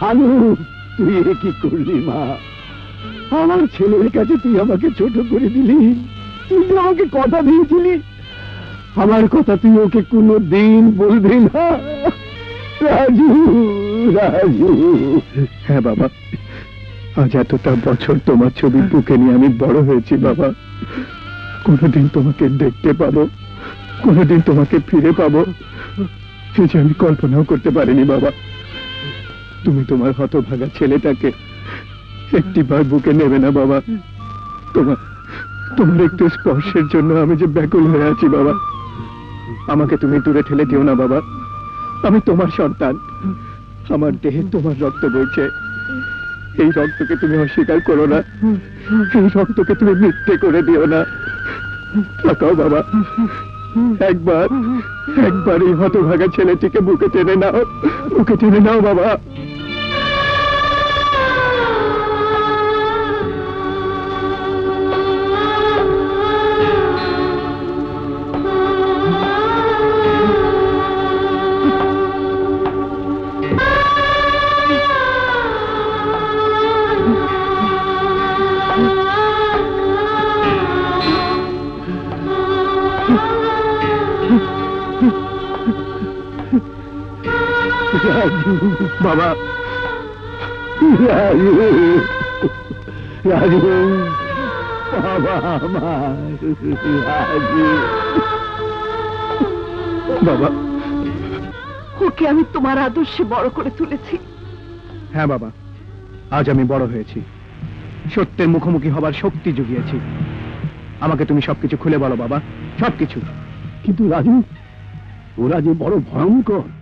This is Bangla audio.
ভানু, তুই এ কি করলি মা? আমার ছেলের কাছে তুই আমাকে ছোট করে দিলি। তুই যে আমাকে কথা দিয়েছিলি, আমার কথা তুই ওকে কোনো দিন বলবি না। রাজু রাজু। হ্যাঁ বাবা, আজ এতটা বছর তোমার ছবি বুকে নিয়ে আমি বড় হয়েছি বাবা। কোনোদিন তোমাকে দেখতে পাবো, কোনোদিন তোমাকে ফিরে পাবো। সে যে আমি কল্পনাও করতে পারিনি বাবা। তুমি তোমার হতভাগা ছেলেটাকে একটিবার বুকে নেবে না, বাবা। তোমার তোমার একটু স্পর্শের জন্য আমি যে ব্যাকুল হয়ে আছি, বাবা। আমাকে তুমি দূরে ঠেলে দিও না, বাবা। আমি তোমার সন্তান। আমার দেহে তোমার রক্ত বইছে। এই রক্তকে তুমি অস্বীকার করো না। এই রক্তকে তুমি মিথ্যে করে দিও না। তাকাও, বাবা। একবার একবার এই হতভাগা ছেলেটিকে বুকে টেনে নাও। বুকে টেনে নাও, বাবা। রাজু বাবা। রাজু। রাজু। বাবা আমার। রাজু। বাবা। ওকে আমি তোমার আদর্শে বড় করে তুলেছি। হ্যাঁ বাবা। আজ আমি বড় হয়েছি। সত্যের মুখোমুখি হবার শক্তি জুগিয়েছি। আমাকে তুমি সবকিছু খুলে বলো বাবা। সবকিছু। কিন্তু রাজু ওরা যে বড় ভয়ঙ্কর।